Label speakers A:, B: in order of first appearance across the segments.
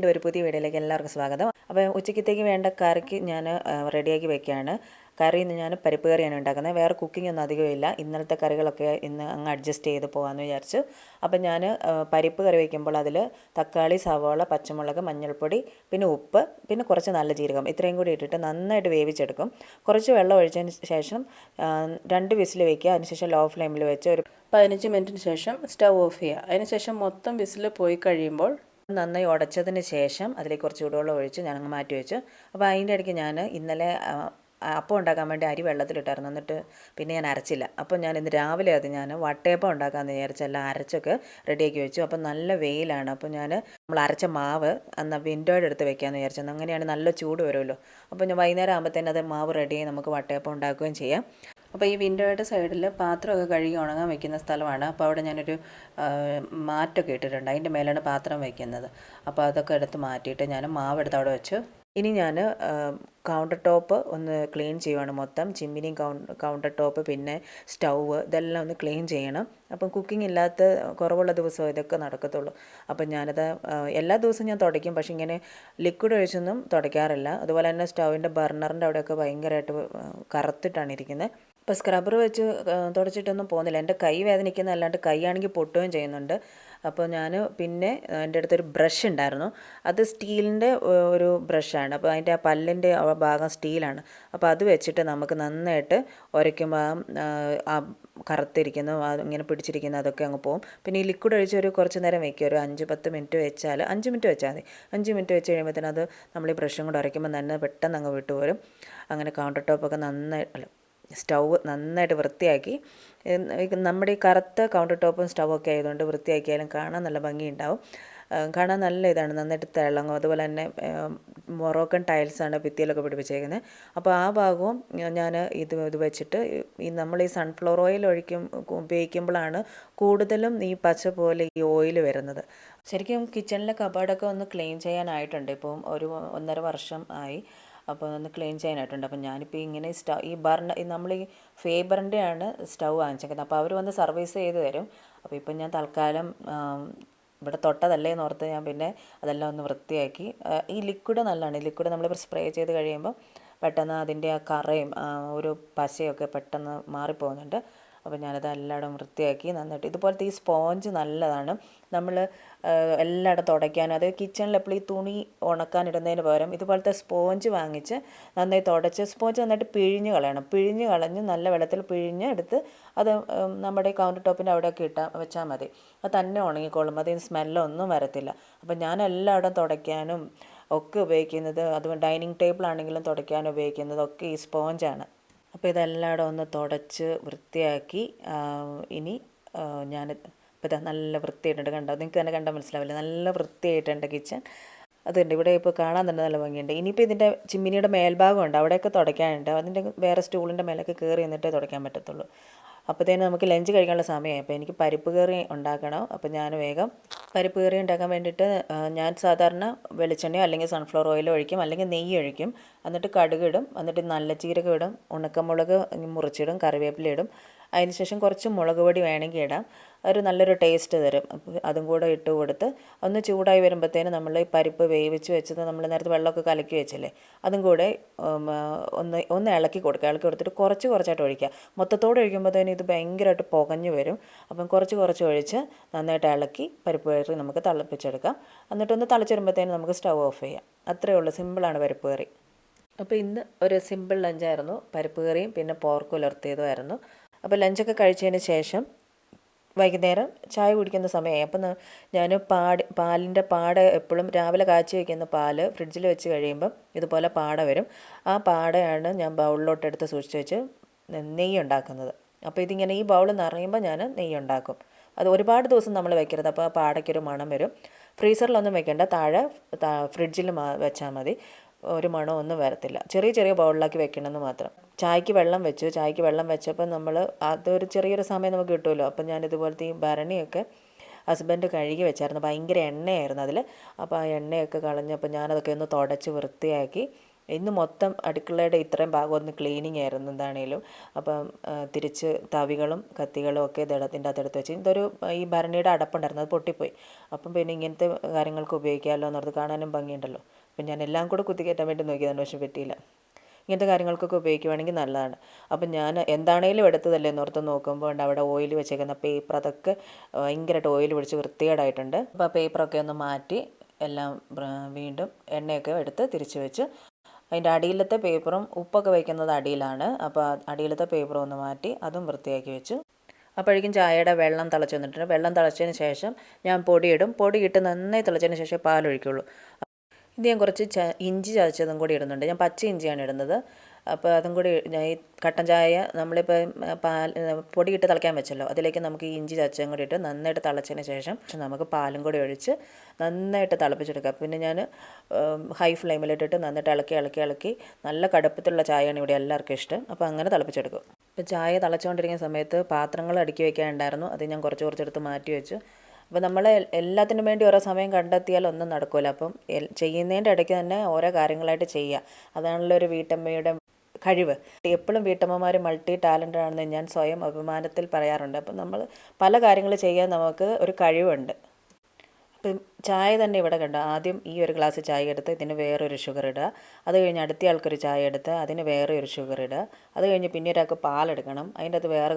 A: വീണ്ടും ഒരു പുതിയ വീഡിയോയിലേക്ക് എല്ലാവർക്കും സ്വാഗതം. അപ്പോൾ ഉച്ചയ്ക്കത്തേക്ക് വേണ്ട കറിക്ക് ഞാൻ റെഡിയാക്കി വെക്കുകയാണ്. കറി ഇന്ന് ഞാൻ പരിപ്പ് കറിയാണ് ഉണ്ടാക്കുന്നത്. വേറെ കുക്കിംഗ് ഒന്നും അധികമില്ല ഇന്നലത്തെ കറികളൊക്കെ ഇന്ന് അങ്ങ് അഡ്ജസ്റ്റ് ചെയ്ത് പോകാമെന്ന് വിചാരിച്ചു. അപ്പോൾ ഞാൻ പരിപ്പ് കറി വയ്ക്കുമ്പോൾ അതിൽ തക്കാളി സവോള പച്ചമുളക് മഞ്ഞൾപ്പൊടി പിന്നെ ഉപ്പ് പിന്നെ കുറച്ച് നല്ല ജീരകം ഇത്രയും കൂടി ഇട്ടിട്ട് നന്നായിട്ട് വേവിച്ചെടുക്കും. കുറച്ച് വെള്ളം ഒഴിച്ചതിന് ശേഷം രണ്ട് വിസിൽ വയ്ക്കുക അതിനുശേഷം ലോ ഫ്ലെയിമിൽ വെച്ച് ഒരു
B: പതിനഞ്ച് മിനിറ്റിന് ശേഷം സ്റ്റവ് ഓഫ് ചെയ്യുക. അതിനുശേഷം മൊത്തം വിസിൽ പോയി കഴിയുമ്പോൾ
A: നന്നായി ഉടച്ചതിന് ശേഷം അതിലേക്ക് കുറച്ച് ചൂടുവെള്ളം ഒഴിച്ച് ഞാനങ്ങ് മാറ്റി വെച്ചു. അപ്പോൾ അതിന്റെ ഇടയ്ക്ക് ഞാൻ ഇന്നലെ അപ്പം ഉണ്ടാക്കാൻ വേണ്ടി അരി വെള്ളത്തിലിട്ടായിരുന്നു. എന്നിട്ട് പിന്നെ ഞാൻ അരച്ചില്ല. അപ്പം ഞാൻ ഇന്ന് രാവിലെ അത് ഞാൻ വട്ടയപ്പം ഉണ്ടാക്കാൻ വിചാരിച്ച് എല്ലാം അരച്ചൊക്കെ റെഡിയാക്കി വെച്ചു. അപ്പം നല്ല വെയിലാണ്. അപ്പം ഞാൻ നമ്മൾ അരച്ച മാവ് അന്ന് വിൻഡോയുടെ അടുത്ത് വെക്കാമെന്ന് വിചാരിച്ചു. അന്ന് അങ്ങനെയാണ് നല്ല ചൂട് വരുമല്ലോ. അപ്പം ഞാൻ വൈകുന്നേരം ആകുമ്പോഴത്തേനും അത് മാവ് റെഡിയായി നമുക്ക് വട്ടയപ്പം ഉണ്ടാക്കുകയും ചെയ്യാം.
B: അപ്പോൾ ഈ വിൻഡോയുടെ സൈഡിൽ പാത്രമൊക്കെ കഴുകി ഉണങ്ങാൻ വെക്കുന്ന സ്ഥലമാണ്. അപ്പോൾ അവിടെ ഞാനൊരു മാറ്റൊക്കെ ഇട്ടിട്ടുണ്ട്. അതിന്റെ മേലാണ് പാത്രം വയ്ക്കുന്നത് അപ്പോൾ അതൊക്കെ എടുത്ത് മാറ്റിയിട്ട് ഞാൻ മാവ് എടുത്ത് അവിടെ വെച്ചു.
A: ഇനി ഞാൻ കൗണ്ടർ ടോപ്പ് ഒന്ന് ക്ലീൻ ചെയ്യുവാണ് മൊത്തം. ചിമ്മിനിയും കൗണ്ടർ ടോപ്പ് പിന്നെ സ്റ്റൗവ് ഇതെല്ലാം ഒന്ന് ക്ലീൻ ചെയ്യണം. അപ്പം കുക്കിംഗ് ഇല്ലാത്ത കുറവുള്ള ദിവസം ഇതൊക്കെ നടക്കത്തുള്ളൂ. അപ്പം ഞാനത് എല്ലാ ദിവസവും ഞാൻ തുടയ്ക്കും. പക്ഷേ ഇങ്ങനെ ലിക്വിഡ് ഒഴിച്ചൊന്നും തുടയ്ക്കാറില്ല. അതുപോലെ തന്നെ സ്റ്റൗവിന്റെ ബർണറിന്റെ അവിടെയൊക്കെ ഭയങ്കരമായിട്ട് കറുത്തിട്ടാണ് ഇരിക്കുന്നത്. ഇപ്പോൾ സ്ക്രബ്ബർ വെച്ച് തുടച്ചിട്ടൊന്നും പോകുന്നില്ല. എന്റെ കൈ വേദനിക്കുന്ന അല്ലാണ്ട് കൈയാണെങ്കിൽ പൊട്ടുകയും ചെയ്യുന്നുണ്ട്. അപ്പോൾ ഞാൻ പിന്നെ എന്റെ അടുത്തൊരു ബ്രഷ് ഉണ്ടായിരുന്നു. അത് സ്റ്റീലിന്റെ ഒരു ബ്രഷാണ് അപ്പോൾ അതിന്റെ ആ പല്ലിന്റെ ഭാഗം സ്റ്റീലാണ്. അപ്പോൾ അത് വെച്ചിട്ട് നമുക്ക് നന്നായിട്ട് ഉരയ്ക്കുമ്പോൾ ആ, കറുത്തിരിക്കുന്നു ഇങ്ങനെ പിടിച്ചിരിക്കുന്നു അതൊക്കെ അങ്ങ് പോകും പിന്നെ ഈ ലിക്വിഡ് ഒഴിച്ച് ഒരു കുറച്ച് നേരം വെക്കുക ഒരു അഞ്ച് പത്ത് മിനിറ്റ് വെച്ചാൽ അഞ്ച് മിനിറ്റ് വെച്ചാൽ മതി. അഞ്ച് മിനിറ്റ് വെച്ച് കഴിയുമ്പോഴത്തേനും അത് നമ്മൾ ഈ ബ്രഷും കൂടെ ഉരയ്ക്കുമ്പോൾ തന്നെ പെട്ടെന്ന് അങ്ങ് വിട്ടുപോരും. അങ്ങനെ കൗണ്ടർ ടോപ്പൊക്കെ നന്നായി സ്റ്റൗവ് നന്നായിട്ട് വൃത്തിയാക്കി. നമ്മുടെ ഈ കറുത്ത കൗണ്ടർ ടോപ്പും സ്റ്റൗവൊക്കെ ആയതുകൊണ്ട് വൃത്തിയാക്കിയാലും കാണാൻ നല്ല ഭംഗിയുണ്ടാവും. കാണാൻ നല്ല ഇതാണ് നന്നായിട്ട് തിളങ്ങും. അതുപോലെ തന്നെ മൊറോക്കൻ ടൈൽസാണ് ഭിത്തിയിലൊക്കെ പിടിപ്പിച്ചേക്കുന്നത് അപ്പോൾ ആ ഭാഗവും ഞാൻ ഇത് ഇത് വെച്ചിട്ട് ഈ നമ്മൾ ഈ സൺഫ്ലവർ ഓയിൽ ഒഴിക്കും ഉപയോഗിക്കുമ്പോഴാണ് കൂടുതലും ഈ പച്ച പോലെ ഈ ഓയിൽ വരുന്നത്. ശരിക്കും കിച്ചണിലെ കബാർഡൊക്കെ ഒന്ന് ക്ലീൻ ചെയ്യാനായിട്ടുണ്ട്. ഇപ്പം ഒരു ഒന്നര വർഷം ആയി. അപ്പോൾ ഒന്ന് ക്ലീൻ ചെയ്യാനായിട്ടുണ്ട്. അപ്പോൾ ഞാനിപ്പോൾ ഇങ്ങനെ സ്റ്റൗ ഈ ബർണ നമ്മൾ ഈ ഫേബറിന്റെ ആണ് സ്റ്റൗ വാങ്ങിച്ചേക്കുന്നത്. അപ്പോൾ അവർ വന്ന് സർവീസ് ചെയ്ത് തരും. അപ്പോൾ ഇപ്പം ഞാൻ തൽക്കാലം ഇവിടെ തൊട്ടതല്ലേ എന്ന് ഓർത്ത് ഞാൻ പിന്നെ അതെല്ലാം ഒന്ന് വൃത്തിയാക്കി. ഈ ലിക്വിഡ് നല്ലതാണ്. ലിക്വിഡ് നമ്മൾ സ്പ്രേ ചെയ്ത് കഴിയുമ്പോൾ പെട്ടെന്ന് അതിന്റെ ആ കറയും ഒരു പശയൊക്കെ പെട്ടെന്ന് മാറിപ്പോകുന്നുണ്ട്. അപ്പോൾ ഞാനത് എല്ലായിടം വൃത്തിയാക്കി നന്നായിട്ട് ഇതുപോലത്തെ ഈ സ്പോഞ്ച് നല്ലതാണ്. നമ്മൾ എല്ലായിടം തുടയ്ക്കാനും അത് കിച്ചണിൽ എപ്പോഴും ഈ തുണി ഉണക്കാനിടുന്നതിന് പകരം ഇതുപോലത്തെ സ്പോഞ്ച് വാങ്ങിച്ച് നന്നായി തുടച്ച് സ്പോഞ്ച് നന്നായിട്ട് പിഴിഞ്ഞ് കളയണം. പിഴിഞ്ഞ് കളഞ്ഞ് നല്ല വെള്ളത്തിൽ പിഴിഞ്ഞ് എടുത്ത് അത് നമ്മുടെ കൗണ്ടർ ടോപ്പിന്റെ അവിടെയൊക്കെ ഇട്ടാൽ വെച്ചാൽ മതി. അത് തന്നെ ഉണങ്ങിക്കോളും അതിന് സ്മെല്ലൊന്നും വരത്തില്ല. അപ്പം ഞാൻ എല്ലായിടം തുടയ്ക്കാനും ഒക്കെ ഉപയോഗിക്കുന്നത് അതും ഡൈനിങ് ടേബിൾ ആണെങ്കിലും തുടയ്ക്കാൻ ഉപയോഗിക്കുന്നത് ഒക്കെ ഈ സ്പോഞ്ചാണ്. അപ്പോൾ ഇതെല്ലായിടും ഒന്ന് തുടച്ച് വൃത്തിയാക്കി ഇനി ഞാൻ ഇപ്പോൾ ഇതാ നല്ല വൃത്തിയായിട്ടുണ്ട് കണ്ടോ? നിങ്ങൾക്ക് തന്നെ കണ്ടാൽ മനസ്സിലാവില്ല? നല്ല വൃത്തിയായിട്ടുണ്ട് കിച്ചൺ. അതുണ്ട്. ഇവിടെ ഇപ്പോൾ കാണാൻ തന്നെ നല്ല ഭംഗിയുണ്ട്. ഇനിയിപ്പോൾ ഇതിന്റെ ചിമ്മിനിയുടെ മേൽഭാഗമുണ്ട് അവിടെയൊക്കെ തുടയ്ക്കാനുണ്ട്. അതിന്റെ വേറെ സ്റ്റൂളിന്റെ മേലൊക്കെ കയറി നിന്നിട്ടേ തുടയ്ക്കാൻ പറ്റത്തുള്ളൂ. അപ്പോഴത്തേനും നമുക്ക് ലഞ്ച് കഴിക്കാനുള്ള സമയമായി. അപ്പോൾ എനിക്ക് പരിപ്പ് കറി ഉണ്ടാക്കണം. അപ്പോൾ ഞാൻ വേഗം പരിപ്പ് കറി ഉണ്ടാക്കാൻ വേണ്ടിയിട്ട് ഞാൻ സാധാരണ വെളിച്ചെണ്ണയോ അല്ലെങ്കിൽ സൺഫ്ലവർ ഓയിലോ ഒഴിക്കും. അല്ലെങ്കിൽ നെയ്യ് ഒഴിക്കും. എന്നിട്ട് കടുക് ഇടും. എന്നിട്ട് നല്ല ജീരകം ഇടും. ഉണക്കമുളക് മുറിച്ചിടും. കറിവേപ്പില ഇടും. അതിനുശേഷം കുറച്ച് മുളക് പൊടി വേണമെങ്കിൽ ഇടാം. ഒരു നല്ലൊരു ടേസ്റ്റ് തരും. അപ്പോൾ അതും കൂടെ ഇട്ട് കൊടുത്ത് ഒന്ന് ചൂടായി വരുമ്പോഴത്തേനും നമ്മൾ ഈ പരിപ്പ് വേവിച്ച് വെച്ചത് നമ്മൾ നേരത്തെ വെള്ളമൊക്കെ കലക്കി വെച്ചല്ലേ അതും കൂടെ ഒന്ന് ഒന്ന് ഇളക്കി കൊടുക്കുക. ഇളക്കി കൊടുത്തിട്ട് കുറച്ച് കുറച്ചായിട്ട് ഒഴിക്കുക. മൊത്തത്തോടെ ഒഴിക്കുമ്പോഴത്തേനും ഇത് ഭയങ്കരമായിട്ട് പുകഞ്ഞു വരും. അപ്പം കുറച്ച് കുറച്ച് ഒഴിച്ച് നന്നായിട്ട് ഇളക്കി പരിപ്പ് കയറി നമുക്ക് തിളപ്പിച്ചെടുക്കാം. എന്നിട്ടൊന്ന് തിളച്ച് വരുമ്പോഴത്തേനും നമുക്ക് സ്റ്റൗ ഓഫ് ചെയ്യാം. അത്രയേ ഉള്ളൂ. സിമ്പിളാണ് പരിപ്പ് കറി. അപ്പോൾ ഇന്ന് ഒരു സിമ്പിൾ ലഞ്ചായിരുന്നു പരിപ്പ് കറിയും പിന്നെ പോർക്ക് ഉലർത്തിയതുമായിരുന്നു അപ്പോൾ ലഞ്ചൊക്കെ കഴിച്ചതിന് ശേഷം വൈകുന്നേരം ചായ കുടിക്കുന്ന സമയമായി. അപ്പം ഞാൻ പാട് പാലിന്റെ പാട എപ്പോഴും രാവിലെ കാച്ചി വയ്ക്കുന്ന പാൽ ഫ്രിഡ്ജിൽ വെച്ച് കഴിയുമ്പം ഇതുപോലെ പാട വരും. ആ പാടയാണ് ഞാൻ ബൗളിലോട്ട് എടുത്ത് സൂക്ഷിച്ച് വെച്ച് നെയ്യ് ഉണ്ടാക്കുന്നത്. അപ്പോൾ ഇതിങ്ങനെ ഈ ബൗൾ നിറയുമ്പോൾ ഞാൻ നെയ്യ് ഉണ്ടാക്കും. അത് ഒരുപാട് ദിവസം നമ്മൾ വെക്കരുത്. അപ്പോൾ പാടയ്ക്കൊരു മണം വരും. ഫ്രീസറിലൊന്നും വെക്കേണ്ട. താഴെ ഫ്രിഡ്ജിൽ വെച്ചാൽ മതി. ഒരു മണമൊന്നും വരത്തില്ല. ചെറിയ ചെറിയ ബൗളിലാക്കി വെക്കണമെന്ന് മാത്രം. ചായക്ക് വെള്ളം വെച്ചു. ചായക്ക് വെള്ളം വെച്ചപ്പോൾ നമ്മൾ അതൊരു ചെറിയൊരു സമയം നമുക്ക് കിട്ടുമല്ലോ. അപ്പം ഞാൻ ഇതുപോലത്തെ ഈ ഭരണിയൊക്കെ ഹസ്ബൻഡ് കഴുകി വെച്ചായിരുന്നു. ഭയങ്കര എണ്ണയായിരുന്നു അതിൽ. അപ്പോൾ ആ എണ്ണയൊക്കെ കളഞ്ഞപ്പോൾ ഞാനതൊക്കെ ഒന്ന് തുടച്ച് വൃത്തിയാക്കി. ഇന്ന് മൊത്തം അടുക്കളയുടെ ഇത്രയും ഭാഗം ഒന്ന് ക്ലീനിങ് ആയിരുന്നു എന്താണേലും. അപ്പം തിരിച്ച് തവികളും കത്തികളും ഒക്കെ ഇതിന്റെ അകത്തെടുത്ത് വെച്ച്. ഇതൊരു ഈ ഭരണിയുടെ അടപ്പുണ്ടായിരുന്നു. അത് പൊട്ടിപ്പോയി. അപ്പം പിന്നെ ഇങ്ങനത്തെ കാര്യങ്ങൾക്ക് ഉപയോഗിക്കാമല്ലോ എന്നോർത്ത് കാണാനും ഭംഗിയുണ്ടല്ലോ. അപ്പം ഞാൻ എല്ലാം കൂടെ കുത്തിക്കയറ്റാൻ വേണ്ടി നോക്കിയതാണ് പക്ഷെ പറ്റിയില്ല. ഇങ്ങനത്തെ കാര്യങ്ങൾക്കൊക്കെ ഉപയോഗിക്കുവാണെങ്കിൽ നല്ലതാണ്. അപ്പം ഞാൻ എന്താണേലും എടുത്തതല്ലേ എന്നോർത്ത് നോക്കുമ്പോൾ ഉണ്ട് അവിടെ ഓയിൽ വെച്ചേക്കുന്ന പേപ്പർ അതൊക്കെ ഭയങ്കരമായിട്ട് ഓയിൽ പിടിച്ച് വൃത്തികേടായിട്ടുണ്ട്. അപ്പോൾ ആ പേപ്പറൊക്കെ ഒന്ന് മാറ്റി എല്ലാം വീണ്ടും എണ്ണയൊക്കെ എടുത്ത് തിരിച്ച് വെച്ച്. അതിന്റെ അടിയിലത്തെ പേപ്പറും ഉപ്പൊക്കെ വയ്ക്കുന്നത് അടിയിലാണ്. അപ്പോൾ അടിയിലത്തെ പേപ്പറും ഒന്ന് മാറ്റി അതും വൃത്തിയാക്കി വെച്ചു. അപ്പോഴേക്കും ചായയുടെ വെള്ളം തിളച്ച് വന്നിട്ടുണ്ട്. വെള്ളം തിളച്ചതിന് ശേഷം ഞാൻ പൊടിയിടും. പൊടിയിട്ട് നന്നായി തിളച്ചതിന് ശേഷം പാലൊഴിക്കുള്ളൂ. ഇത് ഞാൻ കുറച്ച് ഇഞ്ചി ചതച്ചതും കൂടി ഇടുന്നുണ്ട്. ഞാൻ പച്ച ഇഞ്ചിയാണ് ഇടുന്നത്. അപ്പോൾ അതും കൂടി ഈ കട്ടൻ ചായ നമ്മളിപ്പോൾ പാൽ പൊടിയിട്ട് തിളയ്ക്കാൻ വെച്ചല്ലോ. അതിലേക്ക് നമുക്ക് ഈ ഇഞ്ചി ചതച്ചതും കൂടി ഇട്ട് നന്നായിട്ട് തിളച്ചതിന് ശേഷം നമുക്ക് പാലും കൂടി ഒഴിച്ച് നന്നായിട്ട് തിളപ്പിച്ചെടുക്കാം. പിന്നെ ഞാൻ ഹൈ ഫ്ലെയിമിലിട്ടിട്ട് നന്നായിട്ട് ഇളക്കി ഇളക്കി ഇളക്കി നല്ല കടുപ്പത്തിലുള്ള ചായയാണ് ഇവിടെ എല്ലാവർക്കും ഇഷ്ടം. അപ്പോൾ അങ്ങനെ തിളപ്പിച്ചെടുക്കും. ഇപ്പോൾ ചായ തിളച്ചുകൊണ്ടിരിക്കുന്ന സമയത്ത് പാത്രങ്ങൾ അടുക്കി വയ്ക്കാനുണ്ടായിരുന്നു അത് ഞാൻ കുറച്ച് കുറച്ചെടുത്ത് മാറ്റി വെച്ചു. അപ്പോൾ നമ്മൾ എല്ലാത്തിനും വേണ്ടി ഓരോ സമയം കണ്ടെത്തിയാൽ ഒന്നും നടക്കില്ല അപ്പം ചെയ്യുന്നതിന്റെ ഇടയ്ക്ക് തന്നെ ഓരോ കാര്യങ്ങളായിട്ട് ചെയ്യുക. അതാണല്ലോ ഒരു വീട്ടമ്മയുടെ കഴിവ്. എപ്പോഴും വീട്ടമ്മമാർ മൾട്ടി ടാലന്റ് ആണെന്ന് ഞാൻ സ്വയം അഭിമാനത്തിൽ പറയാറുണ്ട്. അപ്പം നമ്മൾ പല കാര്യങ്ങൾ ചെയ്യാൻ നമുക്ക് ഒരു കഴിവുണ്ട്. ഇപ്പം ചായ തന്നെ ഇവിടെ കണ്ടോ? ആദ്യം ഈ ഒരു ഗ്ലാസ് ചായ എടുത്ത് ഇതിന് വേറൊരു ഷുഗർ ഇടുക. അത് കഴിഞ്ഞ് അടുത്ത ആൾക്കൊരു ചായ എടുത്ത് അതിന് വേറെ ഒരു ഷുഗർ ഇടുക. അത് കഴിഞ്ഞ് പിന്നെ ഒരാൾക്ക് പാലെടുക്കണം അതിന്റെ അത് വേറെ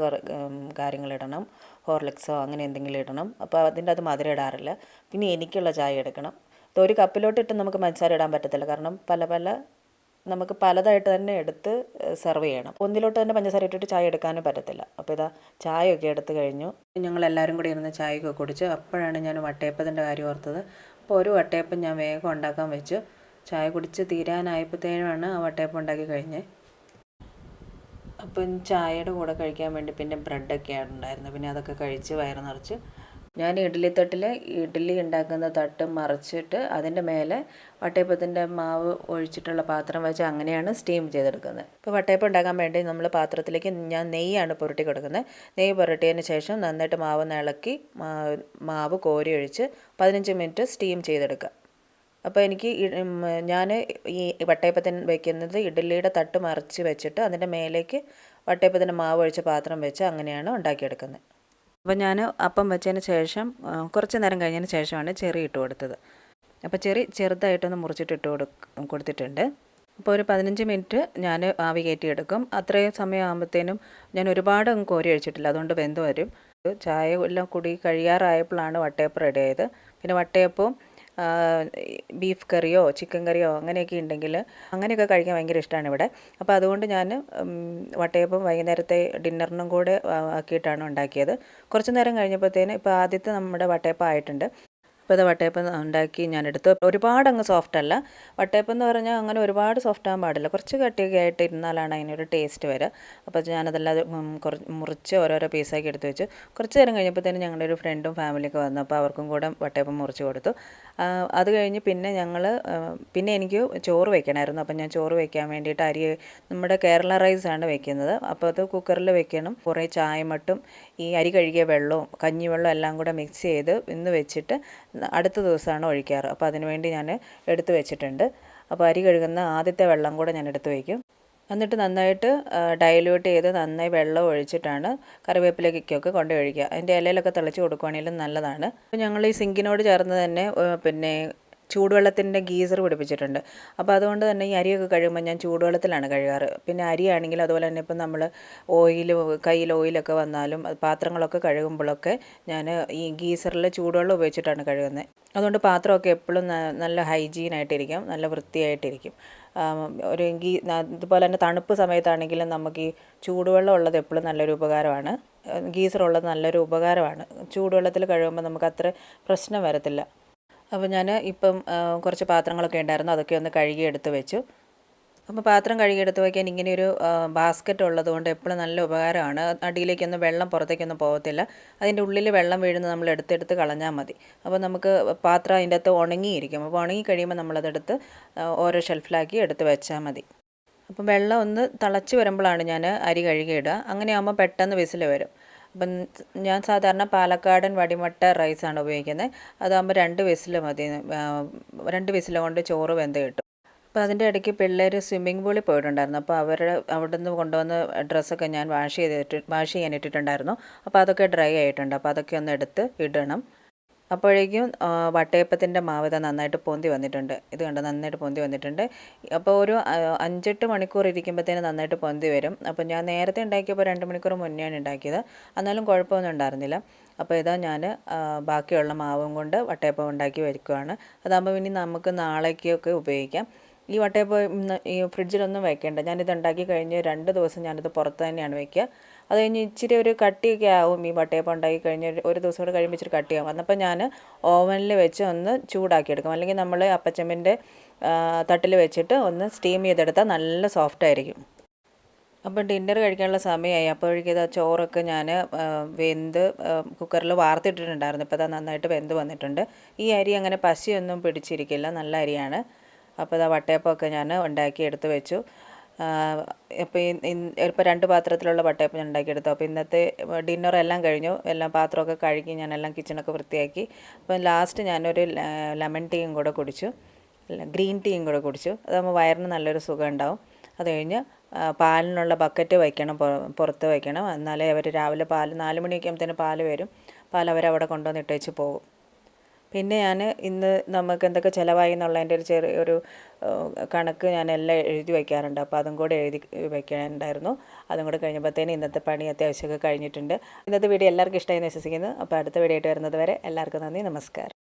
A: കാര്യങ്ങൾ ഇടണം. ഹോർലിക്സോ അങ്ങനെ എന്തെങ്കിലും ഇടണം. അപ്പോൾ അതിന്റെ അത് മധുരം ഇടാറില്ല. പിന്നെ എനിക്കുള്ള ചായ എടുക്കണം. ഇത് ഒരു കപ്പിലോട്ട് ഇട്ട് നമുക്ക് പഞ്ചസാര ഇടാൻ പറ്റത്തില്ല. കാരണം പല പല നമുക്ക് പലതായിട്ട് തന്നെ എടുത്ത് സെർവ് ചെയ്യണം. ഒന്നിലോട്ട് തന്നെ പഞ്ചസാര ഇട്ടിട്ട് ചായ എടുക്കാനും പറ്റത്തില്ല. അപ്പോൾ ഇതാ ചായയൊക്കെ എടുത്ത് കഴിഞ്ഞു.
B: ഞങ്ങളെല്ലാവരും കൂടി ഇരുന്ന് ചായയൊക്കെ കുടിച്ച് അപ്പോഴാണ് ഞാൻ വട്ടയപ്പത്തിന്റെ കാര്യം ഓർത്തത്. അപ്പോൾ ഒരു വട്ടയപ്പം ഞാൻ വേഗം ഉണ്ടാക്കാൻ വെച്ചു. ചായ കുടിച്ച് തീരാനായപ്പോഴത്തേനുമാണ് ആ വട്ടയപ്പം ഉണ്ടാക്കി കഴിഞ്ഞത് അപ്പം ചായയുടെ കൂടെ കഴിക്കാൻ വേണ്ടി പിന്നെ ബ്രെഡൊക്കെയാണ് ഉണ്ടായിരുന്നത്. പിന്നെ അതൊക്കെ കഴിച്ച് വയറ് നിറച്ച് ഞാൻ ഇഡ്ഡലി തട്ടിൽ ഇഡ്ഡലി ഉണ്ടാക്കുന്ന തട്ട് മറിച്ചിട്ട് അതിന്റെ മേലെ വട്ടയപ്പത്തിന്റെ മാവ് ഒഴിച്ചിട്ടുള്ള പാത്രം വെച്ച് അങ്ങനെയാണ് സ്റ്റീം ചെയ്തെടുക്കുന്നത്. ഇപ്പോൾ വട്ടയപ്പം ഉണ്ടാക്കാൻ വേണ്ടി നമ്മൾ പാത്രത്തിലേക്ക് ഞാൻ നെയ്യാണ് പുരട്ടി കൊടുക്കുന്നത്. നെയ്യ് പുരട്ടിയതിന് ശേഷം നന്നായിട്ട് മാവ് ഇളക്കി മാവ് കോരി ഒഴിച്ച് പതിനഞ്ച് മിനിറ്റ് സ്റ്റീം ചെയ്തെടുക്കുക. അപ്പോൾ എനിക്ക് ഞാൻ ഈ വട്ടയപ്പത്തിന് വയ്ക്കുന്നത് ഇഡ്ഡലിയുടെ തട്ട് മറിച്ച് വെച്ചിട്ട് അതിന്റെ മേലേക്ക് വട്ടയപ്പത്തിന്റെ മാവ് ഒഴിച്ച പാത്രം വെച്ച് അങ്ങനെയാണ് ഉണ്ടാക്കിയെടുക്കുന്നത്. അപ്പോൾ ഞാൻ അപ്പം വെച്ചതിന് ശേഷം കുറച്ച് നേരം കഴിഞ്ഞതിന് ശേഷമാണ് ചെറി ഇട്ട് കൊടുത്തത്. അപ്പോൾ ചെറി ചെറുതായിട്ടൊന്ന് മുറിച്ചിട്ട് ഇട്ട് കൊടു കൊടുത്തിട്ടുണ്ട്. അപ്പോൾ ഒരു പതിനഞ്ച് മിനിറ്റ് ഞാൻ ആവി കയറ്റി എടുക്കും അത്രയും സമയമാകുമ്പോഴത്തേനും ഞാൻ ഒരുപാട് അങ്ങ് കോരി അഴിച്ചിട്ടില്ല അതുകൊണ്ട് വെന്ത് വരും. ചായ എല്ലാം കുടി കഴിയാറായപ്പോഴാണ് വട്ടയപ്പം റെഡി ആയത്. പിന്നെ വട്ടയപ്പവും ബീഫ് കറിയോ ചിക്കൻ കറിയോ അങ്ങനെയൊക്കെ ഉണ്ടെങ്കിൽ അങ്ങനെയൊക്കെ കഴിക്കാൻ ഭയങ്കര ഇഷ്ടമാണ് ഇവിടെ. അപ്പോൾ അതുകൊണ്ട് ഞാൻ വട്ടയപ്പം വൈകുന്നേരത്തെ ഡിന്നറിനും കൂടെ ആക്കിയിട്ടാണ് ഉണ്ടാക്കിയത്. കുറച്ച് നേരം കഴിഞ്ഞപ്പോഴത്തേന് ഇപ്പോൾ ആദ്യത്തെ നമ്മുടെ വട്ടയപ്പം ആയിട്ടുണ്ട്. അപ്പോൾ ഇത് വട്ടയപ്പം ഉണ്ടാക്കി ഞാൻ എടുത്ത് ഒരുപാട് അങ്ങ് സോഫ്റ്റ് അല്ല. വട്ടയപ്പം എന്ന് പറഞ്ഞാൽ അങ്ങനെ ഒരുപാട് സോഫ്റ്റ് ആകാൻ പാടില്ല. കുറച്ച് കട്ടിയൊക്കെ ആയിട്ട് ഇരുന്നാലാണ് അതിനൊരു ടേസ്റ്റ് വരിക അപ്പോൾ ഞാനതെല്ലാം കുറച്ച് മുറിച്ച് ഓരോരോ പീസാക്കി എടുത്ത് വെച്ച്. കുറച്ച് നേരം കഴിഞ്ഞപ്പോൾ തന്നെ ഞങ്ങളുടെ ഒരു ഫ്രണ്ടും ഫാമിലിയൊക്കെ വന്നു. അപ്പോൾ അവർക്കും കൂടെ വട്ടയപ്പം മുറിച്ച് കൊടുത്തു. അത് കഴിഞ്ഞ് പിന്നെ ഞങ്ങൾ പിന്നെ എനിക്ക് ചോറ് വെക്കണമായിരുന്നു. അപ്പോൾ ഞാൻ ചോറ് വെക്കാൻ വേണ്ടിയിട്ട് അരി നമ്മുടെ കേരള റൈസാണ് വെക്കുന്നത്. അപ്പോൾ അത് കുക്കറിൽ വെക്കണം. കുറേ ചായമട്ടും ഈ അരി കഴുകിയ വെള്ളവും കഞ്ഞിവെള്ളവും എല്ലാം കൂടെ മിക്സ് ചെയ്ത് ഇന്ന് വെച്ചിട്ട് അടുത്ത ദിവസമാണ് ഒഴിക്കാറ്. അപ്പോൾ അതിനുവേണ്ടി ഞാൻ എടുത്ത് വെച്ചിട്ടുണ്ട്. അപ്പോൾ അരി കഴുകുന്ന ആദ്യത്തെ വെള്ളം കൂടെ ഞാൻ എടുത്ത് വയ്ക്കും എന്നിട്ട് നന്നായിട്ട് ഡൈല്യൂട്ട് ചെയ്ത് നന്നായി വെള്ളം ഒഴിച്ചിട്ടാണ് കറിവേപ്പിലേക്കൊക്കെ കൊണ്ട് ഒഴിക്കുക. അതിന്റെ ഇലയിലൊക്കെ തിളച്ച് കൊടുക്കുകയാണെങ്കിലും നല്ലതാണ്. അപ്പോൾ ഞങ്ങൾ ഈ സിങ്കിനോട് ചേർന്ന് തന്നെ പിന്നെ ചൂടുവെള്ളത്തിന്റെ ഗീസർ പിടിപ്പിച്ചിട്ടുണ്ട്. അപ്പോൾ അതുകൊണ്ട് തന്നെ ഈ അരിയൊക്കെ കഴുകുമ്പോൾ ഞാൻ ചൂടുവെള്ളത്തിലാണ് കഴുകാറ്. പിന്നെ അരിയാണെങ്കിൽ അതുപോലെ തന്നെ ഇപ്പം നമ്മൾ ഓയിൽ കയ്യിൽ ഓയിലൊക്കെ വന്നാലും പാത്രങ്ങളൊക്കെ കഴുകുമ്പോഴൊക്കെ ഞാൻ ഈ ഗീസറിൽ ചൂടുവെള്ളം ഉപയോഗിച്ചിട്ടാണ് കഴുകുന്നത്. അതുകൊണ്ട് പാത്രമൊക്കെ എപ്പോഴും നല്ല നല്ല ഹൈജീനായിട്ടിരിക്കും നല്ല വൃത്തിയായിട്ടിരിക്കും. ഒരു ഗീ അതുപോലെ തന്നെ തണുപ്പ് സമയത്താണെങ്കിലും നമുക്ക് ഈ ചൂടുവെള്ളം ഉള്ളത് എപ്പോഴും നല്ലൊരു ഉപകാരമാണ്. ഗീസർ ഉള്ളത് നല്ലൊരു ഉപകാരമാണ്. ചൂടുവെള്ളത്തിൽ കഴുകുമ്പോൾ നമുക്ക് അത്ര പ്രശ്നം വരത്തില്ല. അപ്പോൾ ഞാൻ ഇപ്പം കുറച്ച് പാത്രങ്ങളൊക്കെ ഉണ്ടായിരുന്നു അതൊക്കെ ഒന്ന് കഴുകിയെടുത്ത് വെച്ചു. അപ്പോൾ പാത്രം കഴുകിയെടുത്ത് വയ്ക്കാൻ ഇങ്ങനെയൊരു ബാസ്ക്കറ്റ് ഉള്ളതുകൊണ്ട് എപ്പോഴും നല്ല ഉപകാരമാണ്. അടിയിലേക്കൊന്നും വെള്ളം പുറത്തേക്കൊന്നും പോകത്തില്ല. അതിന്റെ ഉള്ളിൽ വെള്ളം വീഴുന്നത് നമ്മൾ എടുത്തെടുത്ത് കളഞ്ഞാൽ മതി. അപ്പോൾ നമുക്ക് പാത്രം അതിന്റെ അകത്ത് ഉണങ്ങിയിരിക്കും. അപ്പോൾ ഉണങ്ങി കഴിയുമ്പോൾ നമ്മളതെടുത്ത് ഓരോ ഷെൽഫിലാക്കി എടുത്ത് വെച്ചാൽ മതി. അപ്പം വെള്ളം ഒന്ന് തിളച്ച് വരുമ്പോഴാണ് ഞാൻ അരി കഴുകിയിടുക. അങ്ങനെ ആകുമ്പോൾ പെട്ടെന്ന് വിസിൽ വരും. ഞാൻ സാധാരണ പാലക്കാടൻ വടിമട്ട റൈസാണ് ഉപയോഗിക്കുന്നത്. അതാകുമ്പോൾ രണ്ട് വിസിൽ മതി. രണ്ട് വിസിൽ കൊണ്ട് ചോറ് വെന്ത് കിട്ടും.
A: അപ്പോൾ അതിന്റെ ഇടയ്ക്ക് പിള്ളേർ സ്വിമ്മിംഗ് പൂളിൽ പോയിട്ടുണ്ടായിരുന്നു. അപ്പോൾ അവരുടെ അവിടെ നിന്ന് കൊണ്ടുവന്ന ഡ്രസ്സൊക്കെ ഞാൻ വാഷ് ചെയ്തിട്ട് വാഷ് ചെയ്യാൻ ഇട്ടിട്ടുണ്ടായിരുന്നു അപ്പോൾ അതൊക്കെ ഡ്രൈ ആയിട്ടുണ്ട്. അപ്പോൾ അതൊക്കെ ഒന്ന് എടുത്ത് ഇടണം. അപ്പോഴേക്കും വട്ടയപ്പത്തിന്റെ മാവ് ഇതാ നന്നായിട്ട് പൊന്തി വന്നിട്ടുണ്ട്. ഇത് കണ്ടോ? നന്നായിട്ട് പൊന്തി വന്നിട്ടുണ്ട്. അപ്പോൾ ഒരു അഞ്ചെട്ട് മണിക്കൂർ ഇരിക്കുമ്പോഴത്തേന് നന്നായിട്ട് പൊന്തി വരും. അപ്പോൾ ഞാൻ നേരത്തെ ഉണ്ടാക്കിയപ്പോൾ രണ്ട് മണിക്കൂർ മുന്നെയാണ് ഉണ്ടാക്കിയത്. എന്നാലും കുഴപ്പമൊന്നും ഉണ്ടായിരുന്നില്ല. അപ്പോൾ ഇതാ ഞാൻ ബാക്കിയുള്ള മാവും കൊണ്ട് വട്ടയപ്പം ഉണ്ടാക്കി വയ്ക്കുകയാണ് അതാകുമ്പോൾ ഇനി നമുക്ക് നാളേക്കൊക്കെ ഉപയോഗിക്കാം. ഈ വട്ടയപ്പം ഇന്ന് ഈ ഫ്രിഡ്ജിലൊന്നും വെക്കേണ്ട. ഞാനിത് ഉണ്ടാക്കി കഴിഞ്ഞ് രണ്ട് ദിവസം ഞാനിത് പുറത്ത് തന്നെയാണ് വെക്കുക. അത് കഴിഞ്ഞ് ഇച്ചിരി ഒരു കട്ടിയൊക്കെ ആവും ഈ വട്ടയപ്പം ഉണ്ടാക്കി കഴിഞ്ഞ് ഒരു- ദിവസം കൂടെ കഴിയുമ്പോൾ ഇച്ചിരി കട്ടിയാവും. അന്നപ്പോൾ ഞാൻ ഓവനിൽ വെച്ച് ഒന്ന് ചൂടാക്കിയെടുക്കും അല്ലെങ്കിൽ നമ്മൾ അപ്പച്ചമ്മിന്റെ തട്ടിൽ വെച്ചിട്ട് ഒന്ന് സ്റ്റീം ചെയ്തെടുത്താൽ നല്ല സോഫ്റ്റ് ആയിരിക്കും. അപ്പം ഡിന്നർ കഴിക്കാനുള്ള സമയമായി അപ്പോഴേക്കും ആ ചോറൊക്കെ ഞാൻ വെന്ത് കുക്കറിൽ വാർത്തിട്ടിട്ടുണ്ടായിരുന്നു. ഇപ്പോൾ അത് നന്നായിട്ട് വെന്ത് വന്നിട്ടുണ്ട്. ഈ അരി അങ്ങനെ പശിയൊന്നും പിടിച്ചിരിക്കില്ല. നല്ല അരിയാണ്. അപ്പോൾ ഇതാ വട്ടയപ്പമൊക്കെ ഞാൻ ഉണ്ടാക്കി എടുത്ത് വെച്ചു. അപ്പോൾ ഇപ്പോൾ രണ്ട് പാത്രത്തിലുള്ള വട്ടയപ്പം ഞാൻ ഉണ്ടാക്കിയെടുത്തു അപ്പോൾ ഇന്നത്തെ ഡിന്നർ എല്ലാം കഴിഞ്ഞു. എല്ലാം പാത്രമൊക്കെ കഴുകി ഞാനെല്ലാം കിച്ചണൊക്കെ വൃത്തിയാക്കി. അപ്പം ലാസ്റ്റ് ഞാനൊരു ലെമൺ ടീയും കൂടെ കുടിച്ചു. ഗ്രീൻ ടീയും കൂടെ കുടിച്ചു. അതാകുമ്പോൾ വയറിന് നല്ലൊരു സുഖം ഉണ്ടാവും. അത് കഴിഞ്ഞ് പാലിനുള്ള ബക്കറ്റ് വയ്ക്കണം പുറത്ത് വയ്ക്കണം. എന്നാലേ അവർ രാവിലെ പാൽ നാല് മണിയൊക്കെ ആകുമ്പോഴത്തേന് പാൽ വരും. പാൽ അവരവിടെ കൊണ്ടുവന്ന് ഇട്ടേച്ച് പോകും. പിന്നെ ഞാൻ ഇന്ന് നമുക്ക് എന്തൊക്കെ ചിലവായി എന്നുള്ളതിന്റെ ഒരു ചെറിയ ഒരു കണക്ക് ഞാൻ എല്ലാം എഴുതി വയ്ക്കാറുണ്ട് അപ്പോൾ അതും കൂടെ എഴുതി വയ്ക്കാനുണ്ടായിരുന്നു അതും കൂടെ കഴിഞ്ഞപ്പോഴത്തേന് ഇന്നത്തെ പണി അത്യാവശ്യമൊക്കെ കഴിഞ്ഞിട്ടുണ്ട്. ഇന്നത്തെ വീഡിയോ എല്ലാവർക്കും ഇഷ്ടമായി വിശ്വസിക്കുന്നു. അപ്പോൾ അടുത്ത വീഡിയോ ആയിട്ട് വരുന്നത് വരെ എല്ലാവർക്കും നന്ദി. നമസ്കാരം.